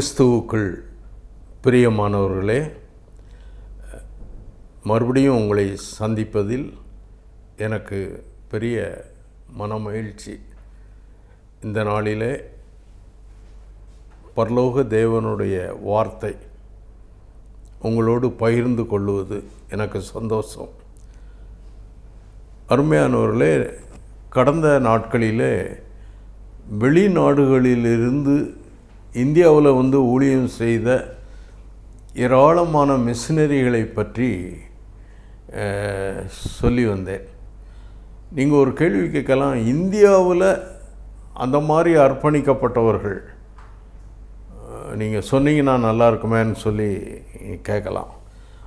கிறிஸ்துவுக்குள் பிரியமானவர்களே மறுபடியும் உங்களை சந்திப்பதில் எனக்கு பெரிய மனமகிழ்ச்சி. இந்த நாளிலே பரலோக தேவனுடைய வார்த்தை உங்களோடு பகிர்ந்து கொள்வது எனக்கு சந்தோஷம். அருமையானவர்களே கடந்த நாட்களிலே வெளிநாடுகளிலிருந்து இந்தியாவில் வந்து ஊழியம் செய்த ஏராளமான மிஷினரிகளை பற்றி சொல்லி வந்தேன். நீங்கள் ஒரு கேள்வி கேட்கலாம். இந்தியாவில் அந்த மாதிரி அர்ப்பணிக்கப்பட்டவர்கள் நீங்கள் சொன்னீங்கன்னா நல்லா இருக்குமேன்னு சொல்லி கேட்கலாம்.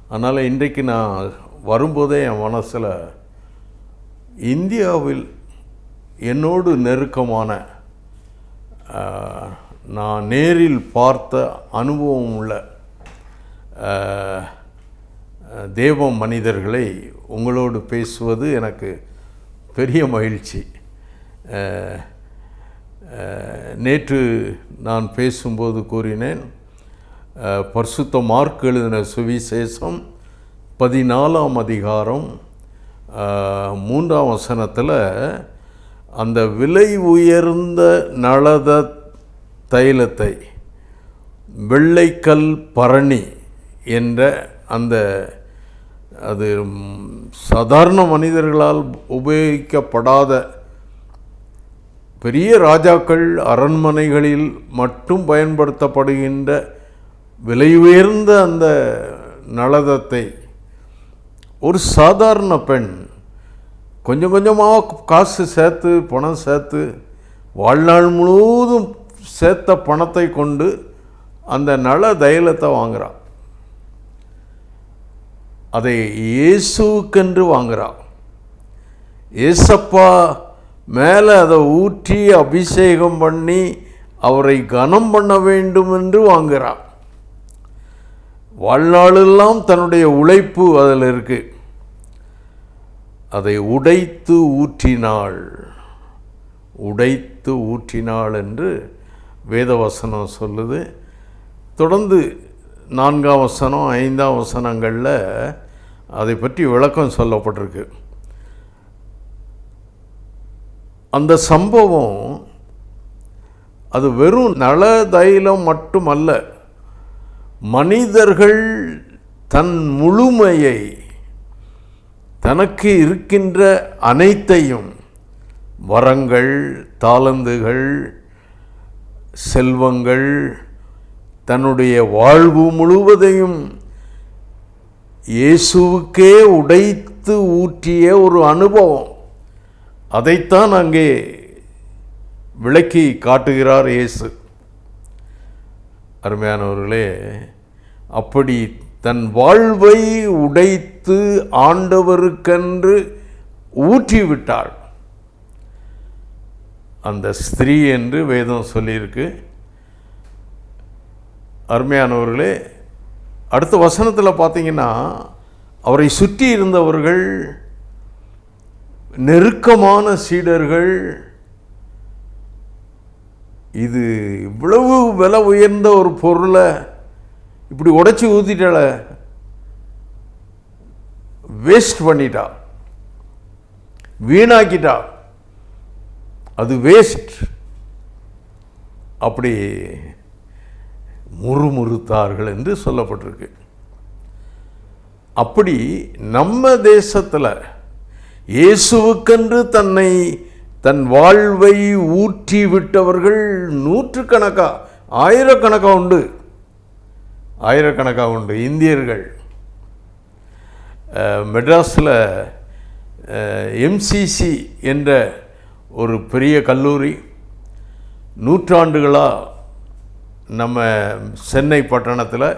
அதனால் இன்றைக்கு நான் வரும்போதே என் மனசில் இந்தியாவில் என்னோடு நெருக்கமான நான் நேரில் பார்த்த அனுபவம் உள்ள தேவ மனிதர்களை உங்களோடு பேசுவது எனக்கு பெரிய மகிழ்ச்சி. நேற்று நான் பேசும்போது கூறினேன் பர்சுத்த பரிசுத்த மார்க் எழுதின சுவிசேஷம் பதினாலாம் அதிகாரம் மூன்றாம் வசனத்தில் அந்த விலை உயர்ந்த நலத தைலத்தை வெள்ளைக்கல் பரணி என்ற அந்த அது சாதாரண மனிதர்களால் உபயோகிக்கப்படாத பெரிய ராஜாக்கள் அரண்மனைகளில் மட்டும் பயன்படுத்தப்படுகின்ற விலை உயர்ந்த அந்த நளதத்தை ஒரு சாதாரண பெண் கொஞ்சம் கொஞ்சமாக காசு சேர்த்து பணம் சேர்த்து வாழ்நாள் முழுவதும் சேர்த்த பணத்தை கொண்டு அந்த நல தைலத்தை வாங்குகிறான் அதை இயேசுக்கென்று வாங்குகிறான் ஏசப்பா மேலே அதை ஊற்றி அபிஷேகம் பண்ணி அவரை கனம் பண்ண வேண்டும் என்று வாங்குறான். வாழ்நாளெல்லாம் தன்னுடைய உழைப்பு அதில் இருக்கு. அதை உடைத்து ஊற்றினாள். உடைத்து ஊற்றினாள் என்று வேதவசனம் சொல்லுது. தொடர்ந்து நான்காம் வசனம் ஐந்தாம் வசனங்களில் அதை பற்றி விளக்கம் சொல்லப்பட்டிருக்கு. அந்த சம்பவம் அது வெறும் நல தைலம் மட்டுமல்ல மனிதர்கள் தன் முழுமையை தனக்கு இருக்கின்ற அனைத்தையும் வரங்கள் தாளந்துகள் செல்வங்கள் தன்னுடைய வாழ்வு முழுவதையும் இயேசுவுக்கே உடைத்து ஊற்றிய ஒரு அனுபவம். அதைத்தான் அங்கே விளக்கி காட்டுகிறார் இயேசு. அருமையானவர்களே அப்படி தன் வாழ்வை உடைத்து ஆண்டவருக்கென்று ஊற்றிவிட்டாள். அந்த ஸ்திரீ என்று வேதம் சொல்லியிருக்கு. அருமையானவர்களே அடுத்த வசனத்தில் பார்த்தீங்கன்னா அவரை சுற்றி இருந்தவர்கள் நெருக்கமான சீடர்கள் இது இவ்வளவு விலை உயர்ந்த ஒரு பொருளை இப்படி உடைச்சி ஊற்றிட்டால வேஸ்ட் பண்ணிட்டா வீணாக்கிட்டா. அது வேஸ்ட் அப்படி முறுமுறுத்தார்கள் என்று சொல்லப்பட்டிருக்கு. அப்படி நம்ம தேசத்தில் இயேசுவுக்கென்று தன்னை தன் வாழ்வை ஊற்றி விட்டவர்கள் நூற்றுக்கணக்கா ஆயிரக்கணக்காக உண்டு. ஆயிரக்கணக்காக உண்டு. இந்தியர்கள் மெட்ராஸில் எம்சிசி என்ற ஒரு பெரிய கல்லூரி. நூற்றாண்டுகளாக நம்ம சென்னை பட்டணத்தில்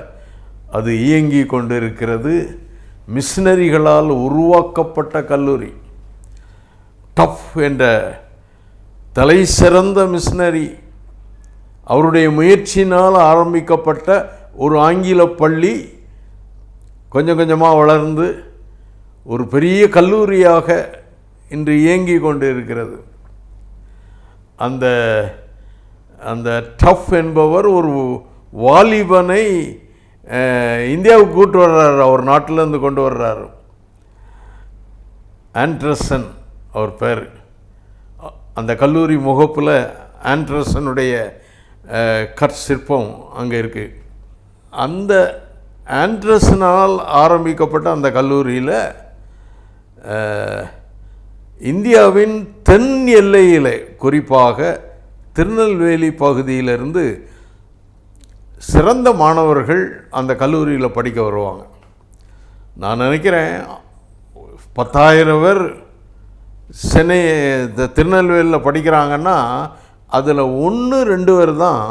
அது இயங்கி கொண்டிருக்கிறது. மிஷினரிகளால் உருவாக்கப்பட்ட கல்லூரி. டஃப் என்ற தலை சிறந்த மிஷினரி. அவருடைய முயற்சியினால் ஆரம்பிக்கப்பட்ட ஒரு ஆங்கில பள்ளி கொஞ்சம் கொஞ்சமாக வளர்ந்து ஒரு பெரிய கல்லூரியாக இன்று இயங்கி கொண்டு இருக்கிறது அந்த அந்த டஃப் என்பவர் ஒரு வாலிபனை இந்தியாவுக்கு கூட்டு வர்றாரு. அவர் நாட்டிலேருந்து கொண்டு வர்றாரு. ஆண்ட்ரசன் அவர் பேர். அந்த கல்லூரி முகப்பில் ஆண்ட்ரசனுடைய கற்சிற்பம் அங்கே இருக்குது அந்த ஆண்ட்ரஸனால் ஆரம்பிக்கப்பட்ட அந்த கல்லூரியில் இந்தியாவின் தென் எல்லையில் குறிப்பாக திருநெல்வேலி பகுதியிலிருந்து சிறந்த மாணவர்கள் அந்த கல்லூரியில் படிக்க வருவாங்க. நான் நினைக்கிறேன் பத்தாயிரம் பேர் சென்னை இந்த திருநெல்வேலியில் படிக்கிறாங்கன்னா அதில் ஒன்று ரெண்டு பேர் தான்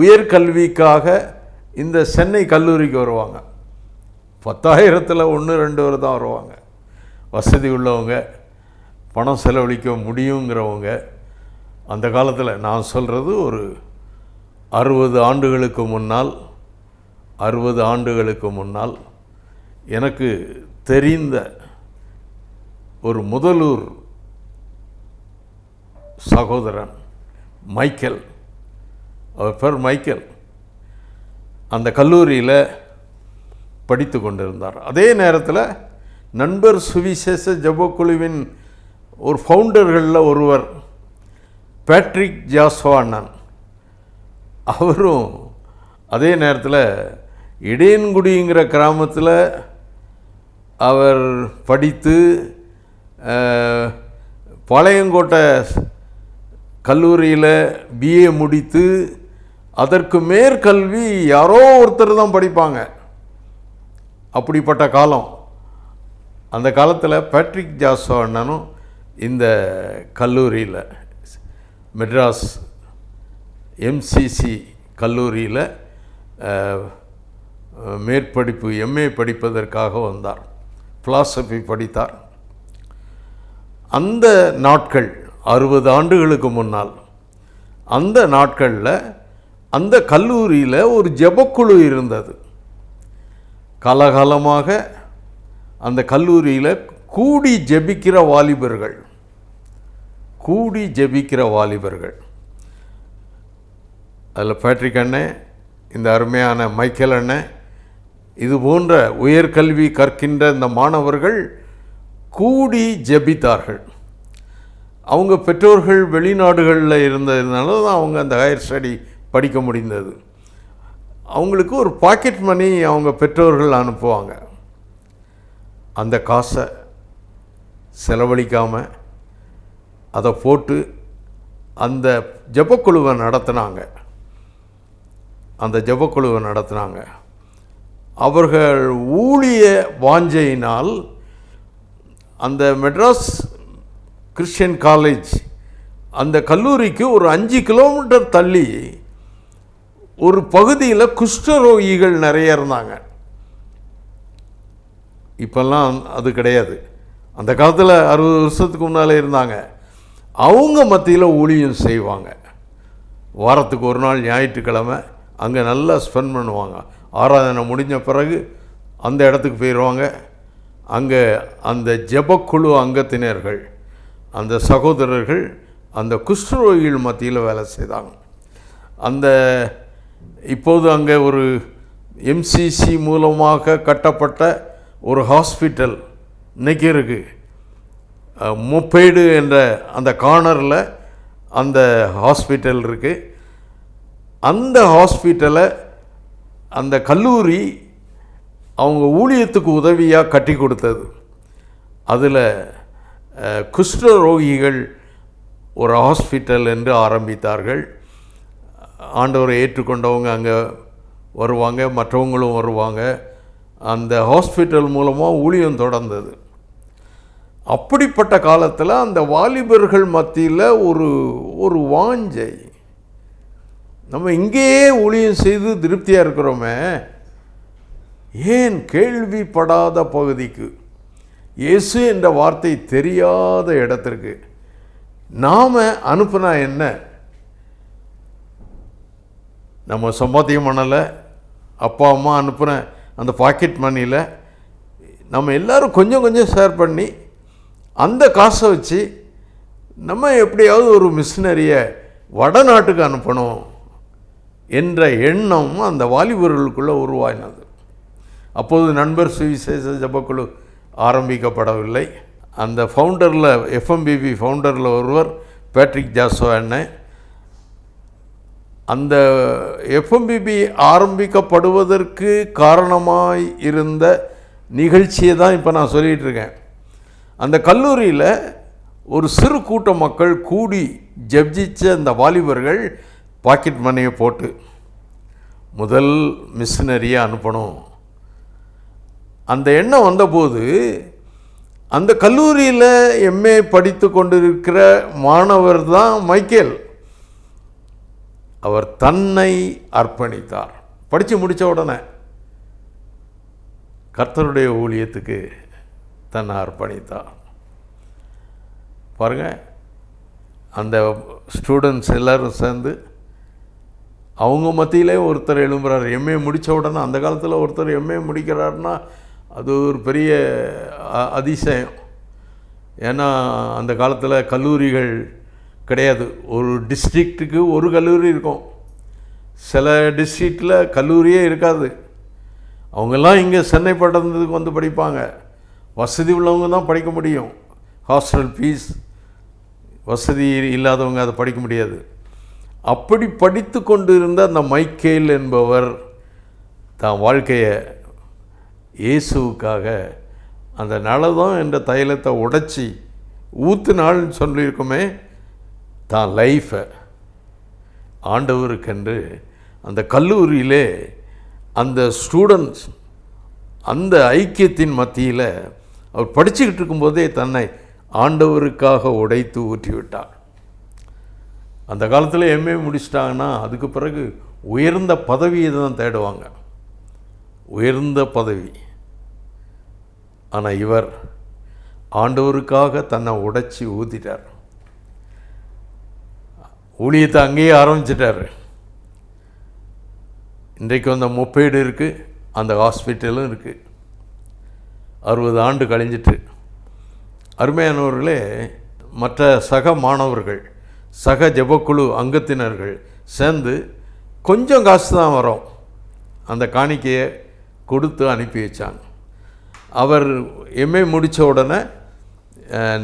உயர்கல்விக்காக இந்த சென்னை கல்லூரிக்கு வருவாங்க. பத்தாயிரத்தில் ஒன்று ரெண்டு பேர் தான் வருவாங்க. வசதி உள்ளவங்க பணம் செலவழிக்க முடியுங்கிறவங்க அந்த காலத்தில் நான் சொல்கிறது ஒரு அறுபது ஆண்டுகளுக்கு முன்னால் அறுபது ஆண்டுகளுக்கு முன்னால் எனக்கு தெரிந்த ஒரு முதலூர் சகோதரன் மைக்கேல். அவர் பேர் மைக்கேல். அந்த கல்லூரியில் படித்து கொண்டிருந்தார். அதே நேரத்தில் நண்பர் சுவிசேஷ ஜபக்குழுவின் ஒரு ஃபவுண்டர்களில் ஒருவர் பேட்ரிக் ஜாஸ்வா அண்ணன். அவரும் அதே நேரத்தில் இடையன்குடிங்கிற கிராமத்தில் அவர் படித்து பாளையங்கோட்டை கல்லூரியில் பிஏ முடித்து அதற்கு மேற்கல்வி யாரோ ஒருத்தர் தான் படிப்பாங்க. அப்படிப்பட்ட காலம். அந்த காலத்தில் பேட்ரிக் ஜாசோ அண்ணனும் இந்த கல்லூரியில் மெட்ராஸ் எம்சிசி கல்லூரியில் மேற்படிப்பு எம்ஏ படிப்பதற்காக வந்தார். ஃபிலாசபி படித்தார். அந்த நாட்கள் அறுபது ஆண்டுகளுக்கு முன்னால் அந்த நாட்களில் அந்த கல்லூரியில் ஒரு ஜெபக்குழு இருந்தது. காலகாலமாக அந்த கல்லூரியில் கூடி ஜெபிக்கிற வாலிபர்கள். கூடி ஜெபிக்கிற வாலிபர்கள். அதில் பேட்ரிக் அண்ணன் இந்த அருமையான மைக்கேல் அண்ணன் இது போன்ற உயர்கல்வி கற்கின்ற இந்த மாணவர்கள் கூடி ஜெபித்தார்கள். அவங்க பெற்றோர்கள் வெளிநாடுகளில் இருந்ததுனால தான் அவங்க அந்த ஹையர் ஸ்டடி படிக்க முடிந்தது. அவங்களுக்கு ஒரு பாக்கெட் மணி அவங்க பெற்றோர்கள் அனுப்புவாங்க. அந்த காசை செலவழிக்காமல் அதை போட்டு அந்த ஜெபக்குழுவை நடத்தினாங்க. அந்த ஜெபக்குழுவை நடத்தினாங்க. அவர்கள் ஊழிய வாஞ்சையினால் அந்த மெட்ராஸ் கிறிஸ்டியன் காலேஜ் அந்த கல்லூரிக்கு ஒரு அஞ்சு கிலோமீட்டர் தள்ளி ஒரு பகுதியில் குஷ்டரோகிகள் நிறைய இருந்தாங்க. இப்போல்லாம் அது கிடையாது. அந்த காலத்தில் அறுபது வருஷத்துக்கு முன்னால் இருந்தாங்க. அவங்க மத்தியில் ஊழியம் செய்வாங்க. வாரத்துக்கு ஒரு நாள் ஞாயிற்றுக்கிழமை அங்கே நல்லா ஸ்பெண்ட் பண்ணுவாங்க. ஆராதனை முடிஞ்ச பிறகு அந்த இடத்துக்கு போயிடுவாங்க அங்கே அந்த ஜெபக்குழு அங்கத்தினர்கள் அந்த சகோதரர்கள் அந்த குஷ்டரோகிகள் மத்தியில் வேலை செய்தாங்க. அந்த இப்போது அங்கே ஒரு எம்சிசி மூலமாக கட்டப்பட்ட ஒரு ஹாஸ்பிட்டல் இன்றைக்கி இருக்குது முப்பேடு என்ற அந்த கார்னரில் அந்த ஹாஸ்பிட்டல் இருக்குது அந்த ஹாஸ்பிட்டலை அந்த கல்லூரி அவங்க ஊழியத்துக்கு உதவியாக கட்டி கொடுத்தது. அதில் குஷ்ட ரோகிகள் ஒரு ஹாஸ்பிட்டல் என்று ஆரம்பித்தார்கள். ஆண்டவரை ஏற்றுக்கொண்டவங்க அங்கே வருவாங்க மற்றவங்களும் வருவாங்க. அந்த ஹாஸ்பிட்டல் மூலமாக ஊழியம் தொடர்ந்தது. அப்படிப்பட்ட காலத்தில் அந்த வாலிபர்கள் மத்தியில் ஒரு ஒரு வாஞ்சை. நம்ம இங்கேயே ஊழியம் செய்து திருப்தியாக இருக்கிறோமே. ஏன் கேள்விப்படாத பகுதிக்கு? இயேசு என்ற வார்த்தை தெரியாத இடத்திற்கு. நாம் அனுப்புனா என்ன? நம்ம சம்பாத்தியம் பண்ணலை அப்பா அம்மா அனுப்புன அந்த பாக்கெட் மணியில் நம்ம எல்லோரும் கொஞ்சம் கொஞ்சம் ஷேர் பண்ணி அந்த காசை வச்சு நம்ம எப்படியாவது ஒரு மிஷினரியை வடநாட்டுக்கு அனுப்பணும் என்ற எண்ணம் அந்த வாலிபர்களுக்குள்ளே உருவாயினது. அப்போது நண்பர் சுவிசேஷ ஜபக்குழு ஆரம்பிக்கப்படவில்லை. அந்த ஃபவுண்டரில் எஃப்எம்பிபி ஃபவுண்டரில் ஒருவர் பேட்ரிக் ஜாசோ அண்ணன் அந்த எஃப்எம்பிபி ஆரம்பிக்கப்படுவதற்கு காரணமாய் இருந்த நிகழ்ச்சியை தான் இப்போ நான் சொல்லிகிட்டு இருக்கேன். அந்த கல்லூரியில் ஒரு சிறு கூட்ட மக்கள் கூடி ஜப்ஜிச்ச அந்த வாலிபர்கள் பாக்கெட் மணியை போட்டு முதல் மிஷினரியை அனுப்பணும். அந்த எண்ணம் வந்தபோது அந்த கல்லூரியில் எம்ஏ படித்து கொண்டிருக்கிற மாணவர் தான் மைக்கேல். அவர் தன்னை அர்ப்பணித்தார். படித்து முடித்த உடனே கர்த்தருடைய ஊழியத்துக்கு தன்னை அர்ப்பணித்தார். பாருங்கள் அந்த ஸ்டூடெண்ட்ஸ் எல்லோரும் சேர்ந்து அவங்க மத்தியிலே ஒருத்தர் எழும்புறார். எம்ஏ முடித்த உடனே அந்த காலத்தில் ஒருத்தர் எம்ஏ முடிக்கிறாருன்னா அது ஒரு பெரிய அ- அதிசயம். ஏன்னா அந்த காலத்தில் கல்லூரிகள் கிடையாது. ஒரு டிஸ்ட்ரிக்ட்டுக்கு ஒரு கல்லூரி இருக்கும். சில டிஸ்ட்ரிக்டில் கல்லூரியே இருக்காது. அவங்கெல்லாம் இங்கே சென்னை பட்டணத்துக்கு வந்து படிப்பாங்க. வசதி உள்ளவங்க தான் படிக்க முடியும். ஹாஸ்டல் ஃபீஸ் வசதி இல்லாதவங்க அதை படிக்க முடியாது. அப்படி படித்து கொண்டு இருந்த அந்த மைக்கேல் என்பவர் தான் வாழ்க்கையை இயேசுவுக்காக அந்த நலதம் என்ற தைலத்தை உடைச்சி ஊத்துனாள்னு சொல்லியிருக்குமே தான் லைஃப்பை ஆண்டவருக்கென்று அந்த கல்லூரியிலே அந்த ஸ்டூடெண்ட்ஸ் அந்த ஐக்கியத்தின் மத்தியில் அவர் படிச்சுக்கிட்டு இருக்கும்போதே தன்னை ஆண்டவருக்காக உடைத்து ஊற்றிவிட்டார். அந்த காலத்தில் எம்ஏ முடிச்சிட்டாங்கன்னா அதுக்கு பிறகு உயர்ந்த பதவியை தான் தேடுவாங்க. உயர்ந்த பதவி. ஆனால் இவர் ஆண்டவருக்காக தன்னை உடைச்சி ஊதிட்டார் ஊழியத்தை அங்கேயே ஆரம்பிச்சிட்டார். இன்றைக்கு அந்த முப்பேடு இருக்குது அந்த ஹாஸ்பிட்டலும் இருக்குது அறுபது ஆண்டு கழிஞ்சிட்டு. அருமையானவர்களே மற்ற சக மாணவர்கள் சக ஜபக்குழு அங்கத்தினர்கள் சேர்ந்து கொஞ்சம் காசு தான் வரும். அந்த காணிக்கையை கொடுத்து அனுப்பி வச்சாங்க. அவர் எம்ஏ முடித்த உடனே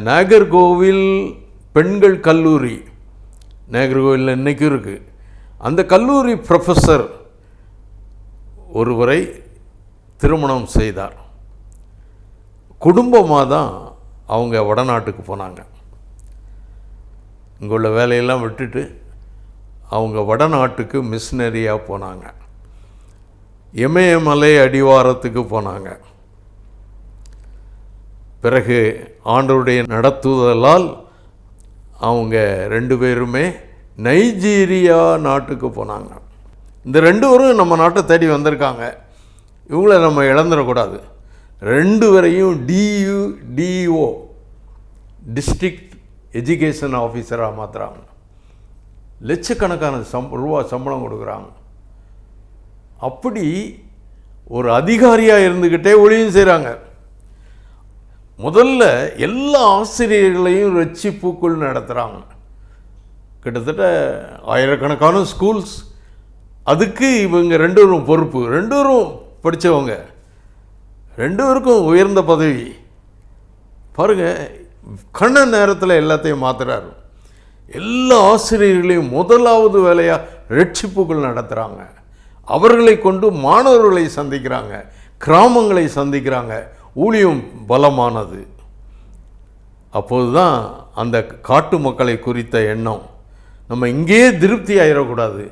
நாகர்கோவில் பெண்கள் கல்லூரி நேகர் கோயிலில் இன்றைக்கும் இருக்குது அந்த கல்லூரி ப்ரொஃபஸர் ஒருவரை திருமணம் செய்தார். குடும்பமாக தான் அவங்க வடநாட்டுக்கு போனாங்க. இங்கே உள்ள வேலையெல்லாம் விட்டுட்டு அவங்க வடநாட்டுக்கு மிஷினரியாக போனாங்க. இமயமலை அடிவாரத்துக்கு போனாங்க. பிறகு ஆண்டவருடைய நடத்துதலால் அவங்க ரெண்டு பேருமே நைஜீரியா நாட்டுக்கு போனாங்க. இந்த ரெண்டு பேரும் நம்ம நாட்டை தேடி வந்திருக்காங்க. இவங்கள நம்ம இழந்துடக்கூடாது. ரெண்டு வரையும் டியு டிஓ டிஸ்ட்ரிக்ட் எஜுகேஷன் ஆஃபீஸராக மாற்றுறாங்க லட்சக்கணக்கான சம் ரூபா சம்பளம் கொடுக்குறாங்க. அப்படி ஒரு அதிகாரியாக இருந்துக்கிட்டே ஒளியும் செய்கிறாங்க முதல்ல எல்லா ஆசிரியர்களையும் ரட்சிப்புக்குள் நடத்துகிறாங்க கிட்டத்தட்ட ஆயிரக்கணக்கான ஸ்கூல்ஸ் அதுக்கு இவங்க ரெண்டு பேரும் பொறுப்பு. ரெண்டு பேரும் படித்தவங்க ரெண்டு பேருக்கும் உயர்ந்த பதவி. பாருங்க கண்ண நேரத்தில் எல்லாத்தையும் மாற்றுறாரு எல்லா ஆசிரியர்களையும் முதலாவது வேலையாக ரட்சிப்புகள் நடத்துகிறாங்க அவர்களை கொண்டு மாணவர்களை சந்திக்கிறாங்க. கிராமங்களை சந்திக்கிறாங்க. ஊழியம் பலமானது. அப்போது தான் அந்த காட்டு மக்களை குறித்த எண்ணம். நம்ம இங்கேயே திருப்தி ஆயிடக்கூடாது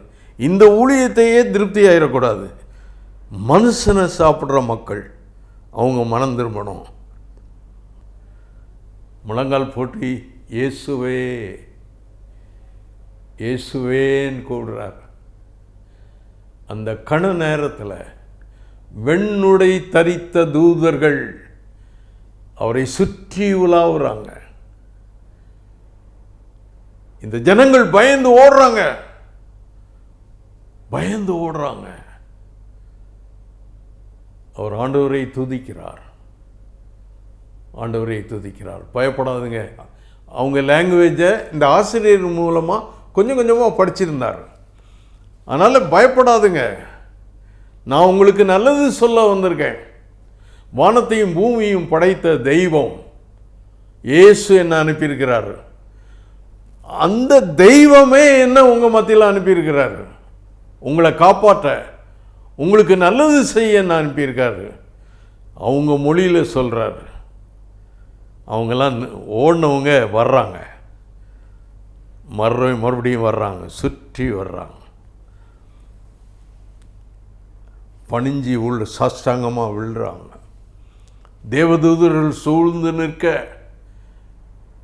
இந்த ஊழியத்தையே திருப்தி ஆயிடக்கூடாது மனுஷனை சாப்பிட்ற மக்கள் அவங்க மனம் திரும்பணும். முழங்கால் போட்டி இயேசுவே இயேசுவேன்னு கூடுறார் அந்த கண நேரத்தில் வெண்ணுடை தரித்த தூதர்கள் அவரை சுற்றி உலாவுறாங்க. இந்த ஜனங்கள் பயந்து ஓடுறாங்க. பயந்து ஓடுறாங்க. அவர் ஆண்டவரை துதிக்கிறார். ஆண்டவரை துதிக்கிறார். பயப்படாதுங்க. அவங்க லாங்குவேஜை இந்த ஆசிரியர் மூலமாக கொஞ்சம் கொஞ்சமாக படிச்சிருந்தார். அதனால் பயப்படாதுங்க. நான் உங்களுக்கு நல்லது சொல்ல வந்திருக்கேன். வானத்தையும் பூமியும் படைத்த தெய்வம் இயேசு என்ன அனுப்பியிருக்கிறார்? அந்த தெய்வமே என்ன உங்கள் மத்தியில் அனுப்பியிருக்கிறார்? உங்களை காப்பாற்ற உங்களுக்கு நல்லது செய்ய என்ன அனுப்பியிருக்காரு? அவங்க மொழியில் சொல்கிறாரு அவங்கெல்லாம் ஓடினவங்க வர்றாங்க. மறு மறுபடியும் வர்றாங்க. சுற்றி வர்றாங்க. பணிஞ்சி உள்ள சாஷ்டாங்கமாக விழுறாங்க. தேவதூதர்கள் சூழ்ந்து நிற்க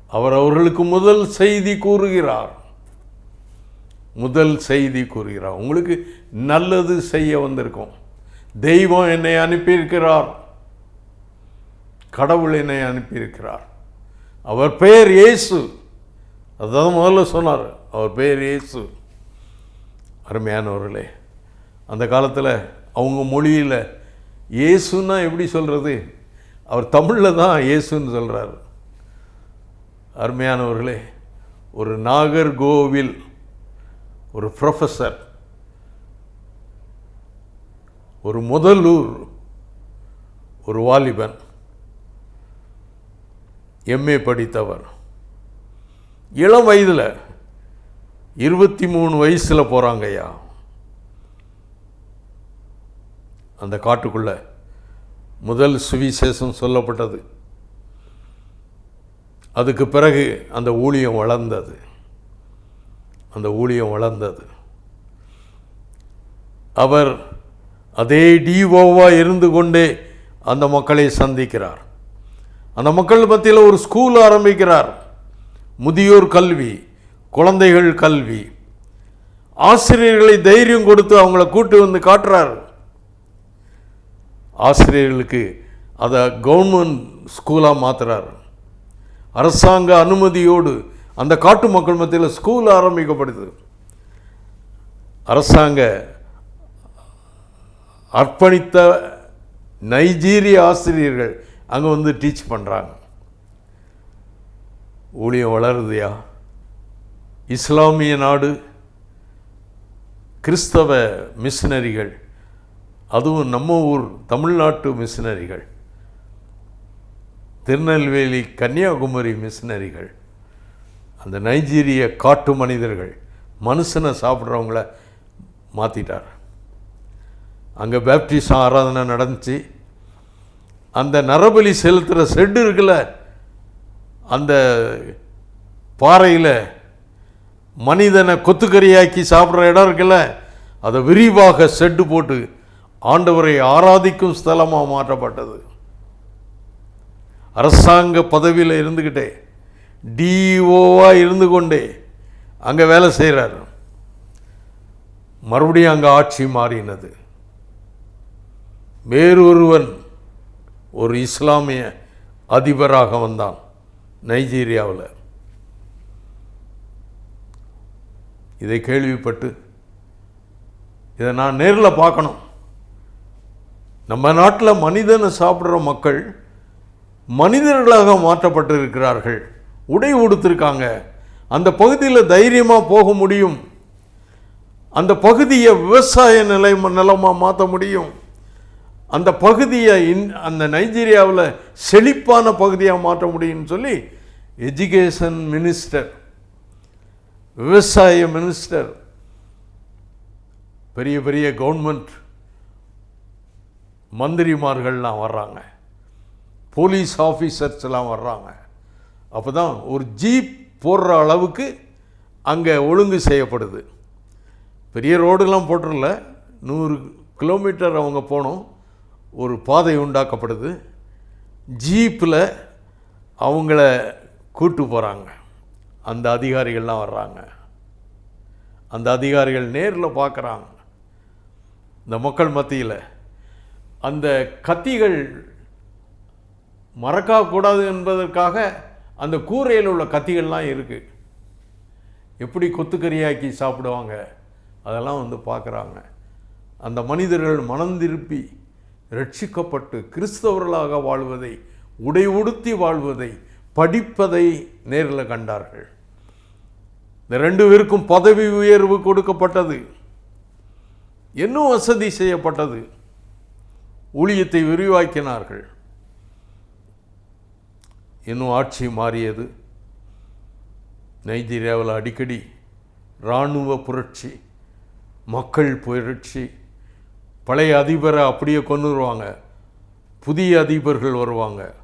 அவர் அவர்களுக்கு முதல் செய்தி கூறுகிறார். முதல் செய்தி கூறுகிறார். உங்களுக்கு நல்லது செய்ய வந்திருக்கோம். தெய்வம் என்னை அனுப்பியிருக்கிறார். கடவுள் என்னை அனுப்பியிருக்கிறார். அவர் பெயர் இயேசு. அதுதான் முதல்ல சொன்னார். அவர் பெயர் இயேசு. அருமையானவர்களே அந்த காலத்தில் அவங்க மொழியில் இயேசுன்னா எப்படி சொல்கிறது அவர் தமிழில் தான் இயேசுன்னு சொல்கிறார் அருமையானவர்களே ஒரு நாகர்கோவில் ஒரு ப்ரொஃபஸர் ஒரு முதலூர் ஒரு வாலிபன் எம்ஏ படித்தவர். இளம் வயதில் இருபத்தி மூணு வயசில் போகிறாங்கய்யா அந்த காட்டுக்குள்ள முதல் சுவிசேஷம் சொல்லப்பட்டது. அதுக்கு பிறகு அந்த ஊழியம் வளர்ந்தது. அந்த ஊழியம் வளர்ந்தது. அவர் அதே டிஓவாக இருந்து கொண்டே அந்த மக்களை சந்திக்கிறார். அந்த மக்கள் மத்தியில் ஒரு ஸ்கூல் ஆரம்பிக்கிறார். முதியோர் கல்வி குழந்தைகள் கல்வி. ஆசிரியர்களை தைரியம் கொடுத்து அவங்கள கூட்டு வந்து காட்டுறார். ஆசிரியர்களுக்கு அதை கவர்மெண்ட் ஸ்கூலாக மாற்றுறார் அரசாங்க அனுமதியோடு அந்த காட்டு மக்கள் மத்தியில் ஸ்கூல் ஆரம்பிக்கப்படுது. அரசாங்க அர்ப்பணித்த நைஜீரிய ஆசிரியர்கள் அங்கே வந்து டீச் பண்ணுறாங்க ஊழியம் வளருதுயா? இஸ்லாமிய நாடு கிறிஸ்தவ மிஷினரிகள் அதுவும் நம்ம ஊர் தமிழ்நாட்டு மிஷினரிகள். திருநெல்வேலி கன்னியாகுமரி மிஷினரிகள். அந்த நைஜீரிய காட்டு மனிதர்கள் மனுஷனை சாப்பிட்றவங்கள மாற்றிட்டார் அங்கே பேப்டிஸ்ட் ஆராதனை நடந்துச்சு. அந்த நரபலி செலுத்துகிற செட்டு இருக்குல்ல அந்த பாறையில் மனிதனை கொத்துக்கறியாக்கி சாப்பிட்ற இடம் இருக்குல்ல அதை விரிவாக செட்டு போட்டு ஆண்டவரை ஆராதிக்கும் ஸ்தலமாக மாற்றப்பட்டது. அரசாங்க பதவியில் இருந்துக்கிட்டே டிஓவாக இருந்து கொண்டே அங்கே வேலை செய்கிறார் மறுபடியும் அங்கே ஆட்சி மாறினது. வேறொருவன் ஒரு இஸ்லாமிய அதிபராக வந்தான் நைஜீரியாவில். இதை கேள்விப்பட்டு இதை நான் நேரில் பார்க்கணும். நம்ம நாட்டில் மனிதனை சாப்பிட்ற மக்கள் மனிதர்களாக மாற்றப்பட்டிருக்கிறார்கள். உடை உடுத்திருக்காங்க. அந்த பகுதியில் தைரியமாக போக முடியும். அந்த பகுதியை விவசாய நிலை நிலமாக மாற்ற முடியும். அந்த பகுதியை இன் அந்த நைஜீரியாவில் செழிப்பான பகுதியாக மாற்ற முடியும்னு சொல்லி எஜுகேஷன் மினிஸ்டர் விவசாய மினிஸ்டர் பெரிய பெரிய கவர்மெண்ட் மந்திரிமார்கள்லாம் வர்றாங்க. போலீஸ் ஆஃபீஸர்ஸ் எல்லாம் வர்றாங்க. அப்போ தான் ஒரு ஜீப் போடுற அளவுக்கு அங்கே ஒழுங்கு செய்யப்படுது. பெரிய ரோடுலாம் போட்டுடல நூறு கிலோமீட்டர் அவங்க போனோம். ஒரு பாதை உண்டாக்கப்படுது. ஜீப்பில் அவங்கள கூட்டு போகிறாங்க அந்த அதிகாரிகள்லாம் வர்றாங்க. அந்த அதிகாரிகள் நேரில் பார்க்குறாங்க இந்த மக்கள் மத்தியில் அந்த கத்திகள் மறக்கக்கூடாது என்பதற்காக அந்த கூரையில் உள்ள கத்திகள்லாம் இருக்குது எப்படி கொத்துக்கறியாக்கி சாப்பிடுவாங்க? அதெல்லாம் வந்து பார்க்குறாங்க. அந்த மனிதர்கள் மனம் திருப்பி ரட்சிக்கப்பட்டு கிறிஸ்தவர்களாக வாழ்வதை உடை உடுத்தி வாழ்வதை படிப்பதை நேரில் கண்டார்கள். இந்த ரெண்டு பேருக்கும் பதவி உயர்வு கொடுக்கப்பட்டது. இன்னும் வசதி செய்யப்பட்டது. ஊழியத்தை விரிவாக்கினார்கள். இன்னும் ஆட்சி மாறியது. நைஜீரியாவில் அடிக்கடி இராணுவ புரட்சி மக்கள் புரட்சி பழைய அதிபரை அப்படியே கொண்டுருவாங்க புதிய அதிபர்கள் வருவாங்க.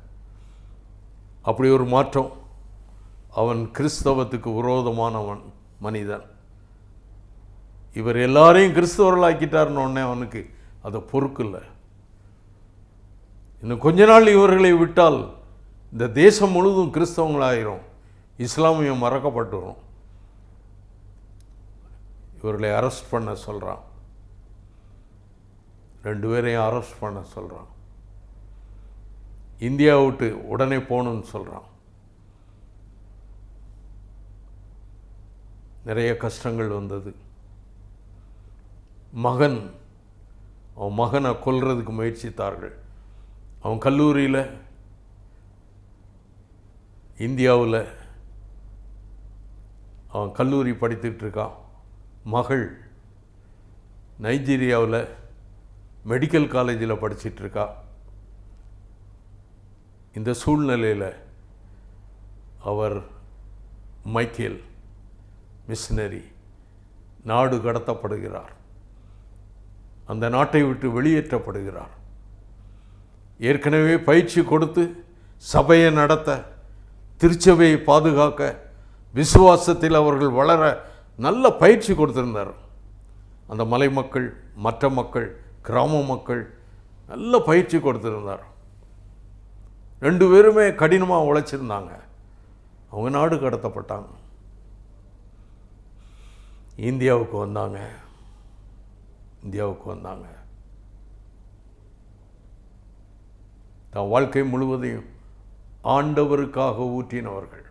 அப்படி ஒரு மாற்றம். அவன் கிறிஸ்தவத்துக்கு விரோதமானவன் மனிதன். இவர் எல்லாரையும் கிறிஸ்தவர்களாக்கிட்டார்னு உடனே அவனுக்கு அதை பொறுக்கல இன்னும் கொஞ்ச நாள் இவர்களை விட்டால் இந்த தேசம் முழுதும் கிறிஸ்தவங்களாயிரும் இஸ்லாமியம் மறக்கப்பட்டுரும். இவர்களை அரெஸ்ட் பண்ண சொல்கிறான் ரெண்டு பேரையும் அரெஸ்ட் பண்ண சொல்கிறான் இந்தியா விட்டு உடனே போகணும்னு சொல்கிறான் நிறைய கஷ்டங்கள் வந்தது. மகன் அவன் மகனை கொல்றதுக்கு முயற்சித்தார்கள். அவன் கல்லூரியில் இந்தியாவில் அவன் கல்லூரி படித்துக்கிட்டு இருக்கான். மகள் நைஜீரியாவில் மெடிக்கல் காலேஜில் படிச்சிட்ருக்கா இந்த சூழ்நிலையில் அவர் மைக்கேல் மிஷினரி நாடு கடத்தப்படுகிறார். அந்த நாட்டை விட்டு வெளியேற்றப்படுகிறார். ஏற்கனவே பயிற்சி கொடுத்து சபையை நடத்த திருச்சபையை பாதுகாக்க விசுவாசத்தில் அவர்கள் வளர நல்ல பயிற்சி கொடுத்துருந்தார். அந்த மலை மக்கள் மற்ற மக்கள் கிராம மக்கள் நல்ல பயிற்சி கொடுத்துருந்தார். ரெண்டு பேருமே கடினமாக உழைச்சிருந்தாங்க. அவங்க நாடு கடத்தப்பட்டாங்க. இந்தியாவுக்கு வந்தாங்க. இந்தியாவுக்கு வந்தாங்க. தன் வாழ்க்கை முழுவதையும் ஆண்டவருக்காக ஊற்றினவர்கள்.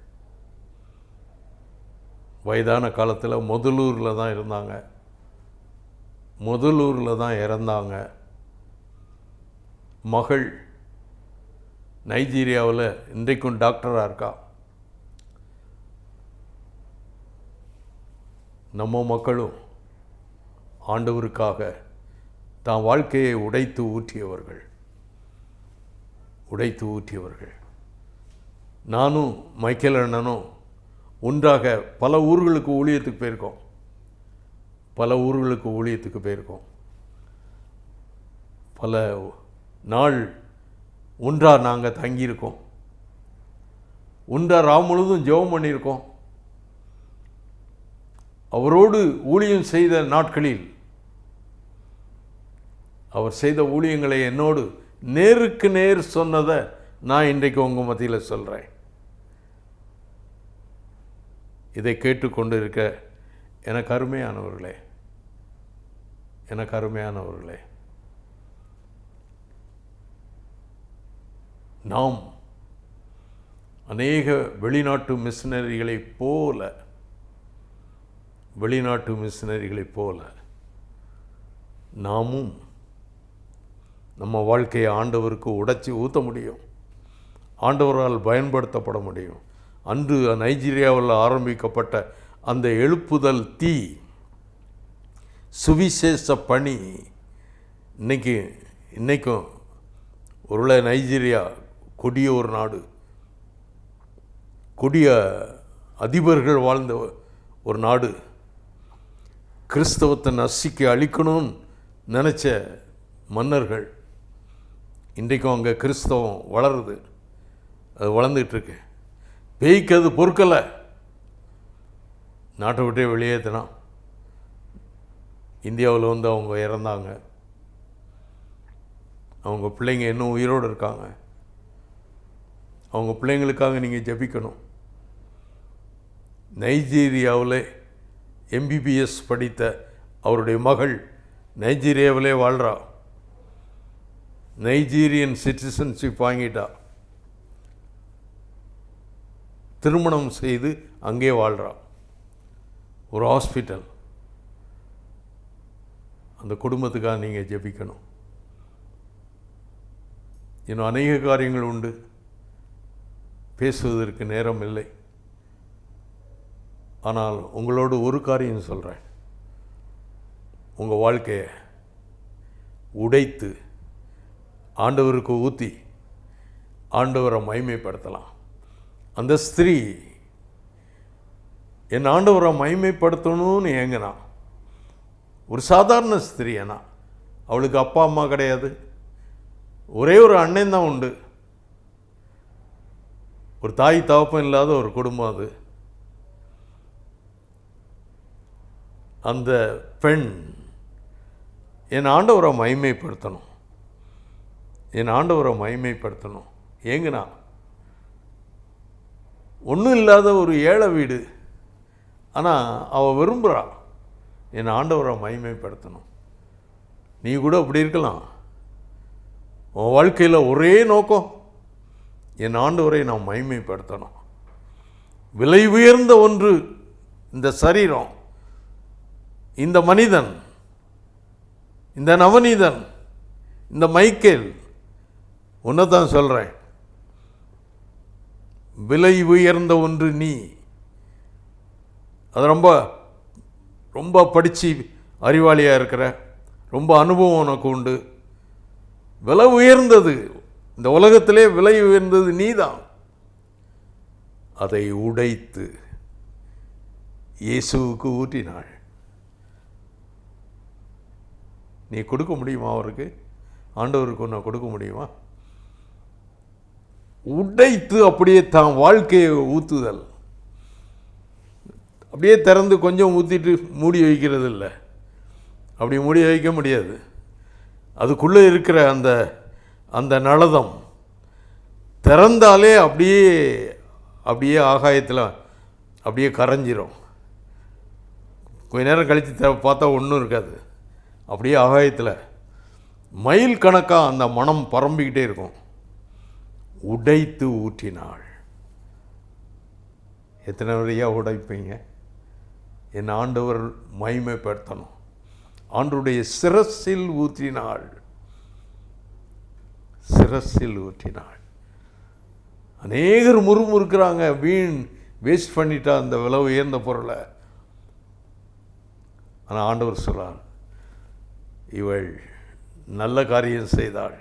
வயதான காலத்தில் முதலூரில் தான் இருந்தாங்க. முதலூரில் தான் இறந்தாங்க. மகள் நைஜீரியாவில் இன்றைக்கும் டாக்டராக இருக்கா? நம்ம மக்களும் ஆண்டவருக்காக தான் வாழ்க்கையை உடைத்து ஊற்றியவர்கள். உடைத்து ஊற்றியவர்கள். நானும் மைக்கேல் அண்ணனும் ஒன்றாக பல ஊர்களுக்கு ஊழியத்துக்கு போயிருக்கோம். பல ஊர்களுக்கு ஊழியத்துக்கு போயிருக்கோம். பல நாள் ஒன்றாக நாங்கள் தங்கியிருக்கோம். ஒன்றாக ராம் முழுதும் ஜெபம் பண்ணியிருக்கோம். அவரோடு ஊழியம் செய்த நாட்களில் அவர் செய்த ஊழியங்களை என்னோடு நேருக்கு நேர் சொன்னதை நான் இன்றைக்கு உங்கள் மத்தியில் சொல்கிறேன் இதை கேட்டுக்கொண்டு இருக்க எனக்கு அருமையானவர்களே எனக்கு அருமையானவர்களே நாம் அநேக வெளிநாட்டு மிஷினரிகளைப் போல வெளிநாட்டு மிஷினரிகளைப் போல நாமும் நம்ம வாழ்க்கையை ஆண்டவருக்கு உடைச்சி ஊற்ற முடியும். ஆண்டவரால் பயன்படுத்தப்பட முடியும். அன்று நைஜீரியாவில் ஆரம்பிக்கப்பட்ட அந்த எழுப்புதல் தீ சுவிசேஷ பணி இன்னைக்கு இன்றைக்கும் ஒருவேளை நைஜீரியா கொடிய ஒரு நாடு. கொடிய அதிபர்கள் வாழ்ந்த ஒரு நாடு. கிறிஸ்தவத்தை நசுக்கி அழிக்கணும்னு நினச்ச மன்னர்கள் இன்றைக்கும் அங்கே கிறிஸ்தவம் வளருது. அது வளர்ந்துகிட்ருக்கு. பேய்க்கு அது பொறுக்கலை நாட்டை விட்டே வெளியேற்றினான். இந்தியாவில் வந்து அவங்க இறந்தாங்க. அவங்க பிள்ளைங்க இன்னும் உயிரோடு இருக்காங்க. அவங்க பிள்ளைங்களுக்காக நீங்கள் ஜெபிக்கணும். நைஜீரியாவில் எம்பிபிஎஸ் படித்த அவருடைய மகள் நைஜீரியாவிலே வாழ்கிறா நைஜீரியன் சிட்டிசன்ஷிப் வாங்கிட்டா. திருமணம் செய்து அங்கே வாழ்கிறான் ஒரு ஹாஸ்பிட்டல் அந்த குடும்பத்துக்காக நீங்கள் ஜெபிக்கணும். இன்னும் அநேக காரியங்கள் உண்டு. பேசுவதற்கு நேரம் இல்லை. ஆனால் உங்களோடு ஒரு காரியம் சொல்கிறேன் உங்கள் வாழ்க்கையை உடைத்து ஆண்டவருக்கு ஊற்றி ஆண்டவரை மைமைப்படுத்தலாம் அந்த ஸ்திரீ என் ஆண்டவரை மைமைப்படுத்தணும்னு ஏங்கினா. ஒரு சாதாரண ஸ்திரீ ஏன்னா அவளுக்கு அப்பா அம்மா கிடையாது. ஒரே ஒரு அண்ணன் தான் உண்டு. ஒரு தாய் தகப்பம் இல்லாத ஒரு குடும்பம் அது. அந்த பெண் என் ஆண்டவரை மகிமைப்படுத்தணும். என் ஆண்டவரை மகிமைப்படுத்தணும். ஏங்குனா ஒன்றும் இல்லாத ஒரு ஏழை வீடு. ஆனால் அவள் விரும்புகிறா என் ஆண்டவரை மகிமைப்படுத்தணும். நீ கூட அப்படி இருக்கலாம். உன் வாழ்க்கையில் ஒரே நோக்கம் என் ஆண்டவரை நான் மகிமைப்படுத்தணும். விலை உயர்ந்த ஒன்று இந்த சரீரம். இந்த மனிதன் இந்த நவநீதன் இந்த மைக்கேல் உன்னை தான் சொல்கிறேன் விலை உயர்ந்த ஒன்று நீ. அது ரொம்ப ரொம்ப படித்து அறிவாளியாக இருக்கிற ரொம்ப அனுபவம் உனக்கு உண்டு. விலை உயர்ந்தது இந்த உலகத்திலே விலை உயர்ந்தது நீ தான் அதை உடைத்து இயேசுவுக்கு ஊற்றினாள் நீ கொடுக்க முடியுமா அவருக்கு? ஆண்டவருக்கு ஒன்று கொடுக்க முடியுமா? உடைத்து அப்படியே தான் வாழ்க்கையை ஊற்றுதல் அப்படியே திறந்து கொஞ்சம் ஊற்றிட்டு மூடி வைக்கிறது இல்லை அப்படி மூடி வைக்க முடியாது. அதுக்குள்ளே இருக்கிற அந்த அந்த நலதம் திறந்தாலே அப்படியே அப்படியே ஆகாயத்தில் அப்படியே கரைஞ்சிரும். கொஞ்ச நேரம் கழித்து பார்த்தா ஒன்றும் இருக்காது. அப்படியே ஆகாயத்தில். மைல் கணக்காக அந்த மனம் பரம்பிக்கிட்டே இருக்கும். உடைத்து ஊற்றினாள். எத்தனை வரையாக உடைப்பீங்க? என் ஆண்டவர் மகிமைப்படுத்தணும். ஆண்டுடைய சிரசில் ஊற்றினாள். சிரசில் ஊற்றினாள். அநேகர் முறுமுறுக்கிறாங்க. வீண் வேஸ்ட் பண்ணிட்டா அந்த விலை உயர்ந்த பொருளை. ஆனால் ஆண்டவர் சொல்கிறார் இவள் நல்ல காரியம் செய்தாள்.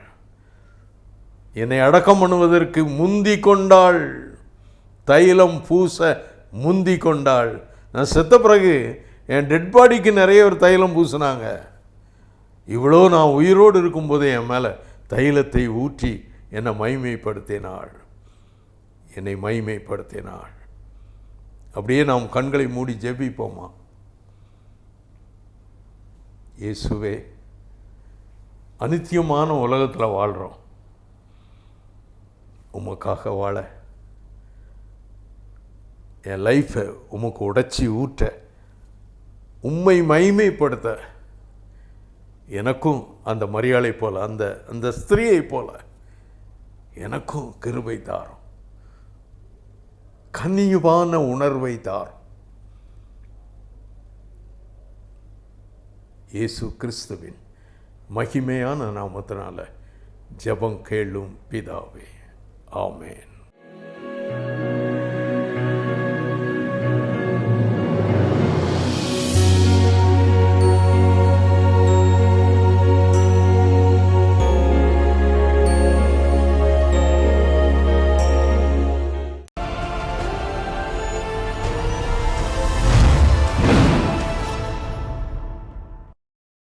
என்னை அடக்கம் பண்ணுவதற்கு முந்தி கொண்டாள். தைலம் பூச முந்தி கொண்டாள். நான் செத்த பிறகு என் டெட் பாடிக்கு நிறைய ஒரு தைலம் பூசினாங்க. இவ்வளோ நான் உயிரோடு இருக்கும்போது என் மேலே தைலத்தை ஊற்றி என்னை மைமைப்படுத்தினாள். என்னை மைமைப்படுத்தினாள். அப்படியே நாம் கண்களை மூடி ஜெபிப்போமா? இயேசுவே அனித்தியமான உலகத்தில் வாழ்கிறோம் உமக்காக வாழ. என் லைஃப்பை உமக்கு உடைச்சி ஊற்ற உம்மை மைமைப்படுத்த எனக்கும் அந்த மரியாதை போல அந்த அந்த ஸ்திரீயை போல எனக்கும் கிருபை தாரும். கனியுவான உணர்வை தாரும். இயேசு கிறிஸ்துவின் மகிமையான நாமத்தினால ஜெபம் கேளும் பிதாவே. Amen.